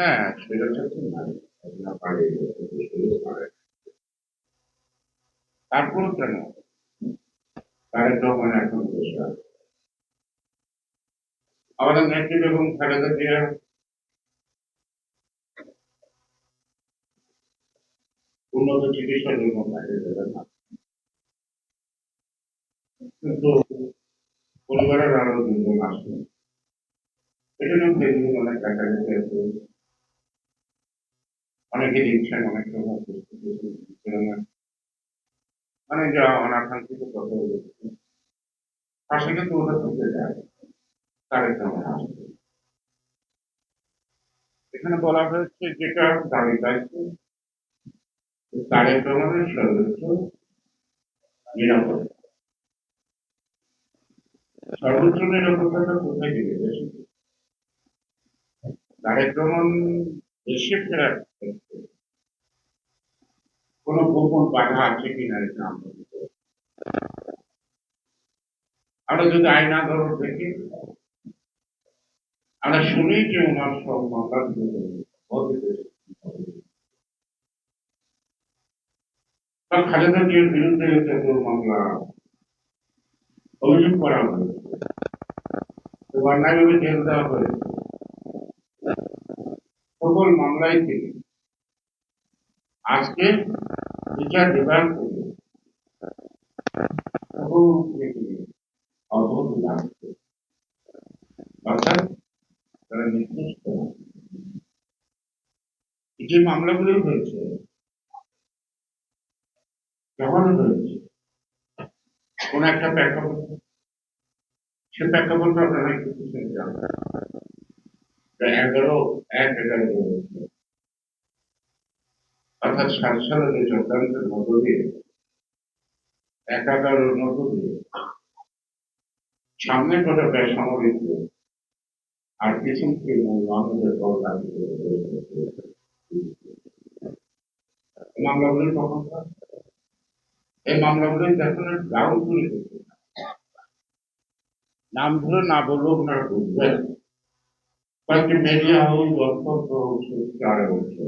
হ্যাঁ পারে তারপর কেন? তারেক রহমান এখন দেশে আমাদের নেত্রী বেগম খালেদা জিয়া উন্নত চিকিৎসার জন্য না। কিন্তু পরিবারের আরও দুজন আসবে এটা নিয়ে অনেক টাকা গেছে অনেকে দিচ্ছেন অনেক মানে যা অনাকাঙ্ক্ষিত কথা বলেছে পাশে কিন্তু ওটা যায় রহমান আসবে এখানে বলা হয়েছে যেটা দাবি তারেক রহমানের সর্বোচ্চ নিরাপত্তা। সর্বোচ্চ নিরাপত্তাটা কোথায় দিবে দেশে রহমান দেশে ফেরার কোন গোপন বাধা আছে কিনা এটা আমরা। আমরা যদি আইন আদালত দেখি, আমরা শুনি যে ওনার সব মামলা খালেদা জিয়ার বিরুদ্ধে মামলা অভিযোগ করা জেল দেওয়া সকল আজকে বিচার বিভাগ যে মামলাগুলো হয়েছে যখন হয়েছে কোন একটা প্রেক্ষাপট সে প্রেক্ষাপট আপনারা একটু যান এগারো, এক এগারো হয়েছে। অর্থাৎ সাত চক্রান্তের মধ্য দিয়ে মধ্য দিয়ে মামলাগুলি কখন এই মামলাগুলি দেখুন গ্রাউন্ড গুলি নাম ধরে না বললেও আপনারা বুঝবেন। কয়েকটি মিডিয়া গল্প চারে হচ্ছে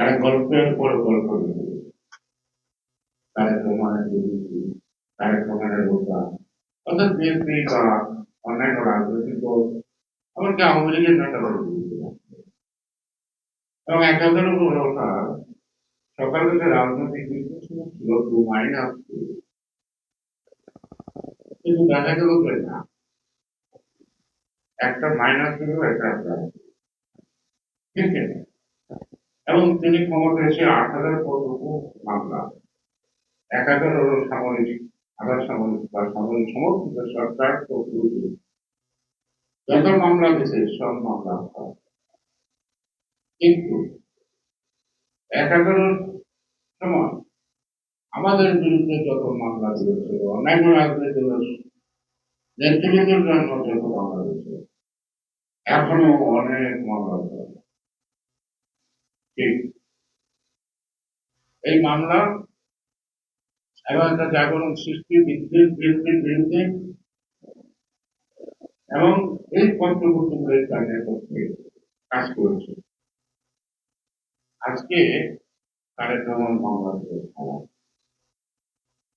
তারা গল্পের পর গল্প রাজনৈতিক দল, এমনকি আওয়ামী লীগের নেতারা এবং একাধারে ওটা সকাল রাজনৈতিক মাইনাস কিন্তু একটা মাইনাস ছিল একটা প্লাস ঠিক আছে? এবং তিনি ক্ষমতা এসে আট হাজার কতটুকু মামলা, এক হাজার হলো সামরিক, আধার সামরিক বা সামরিক সমর্থিত সরকার যত মামলা দিয়েছে সব মামলা কিন্তু এক হাজারের সময় আমাদের বিরুদ্ধে যত মামলা দিয়েছে অন্যান্য রাজনৈতিক দলের নেতৃত্বের জন্য যত মামলা দিয়েছে এখনও অনেক মামলা এই মামলা এবং একটা জাগরণ সৃষ্টি বৃদ্ধির বৃদ্ধির বৃদ্ধি এবং এই পত্রপত্রগুলির কাজের পক্ষে কাজ করেছে। আজকে তারেক রহমান মামলা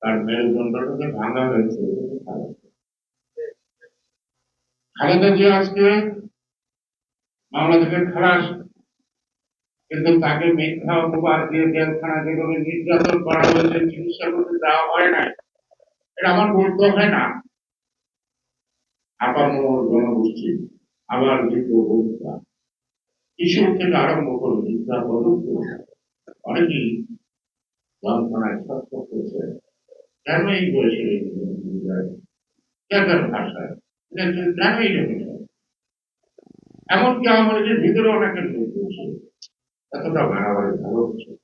তার মেরুদণ্ডটাকে ভাঙা হয়েছে। খালেদা জিয়া আজকে মামলা থেকে খালাস কিন্তু তাকে মিথ্যা অপবাদ দিয়ে জেলখানা যেভাবে নির্যাতন করা হয়েছে চিকিৎসা করতে দেওয়া হয় না এটা আমার বলতে হয় না। আপামর জনগোষ্ঠী, আবার দ্বিতীয় ভূমিকা কিশোর থেকে আরম্ভ করে বিদ্যা পর্যন্ত অনেকেই যন্ত্রণায় সত্য করেছে কেন এই বয়সে কেন ভাষায়? কেন এই বিষয় এমনকি আমাদের ভিতরে অনেকের 他从这儿买啥玩意？他都不。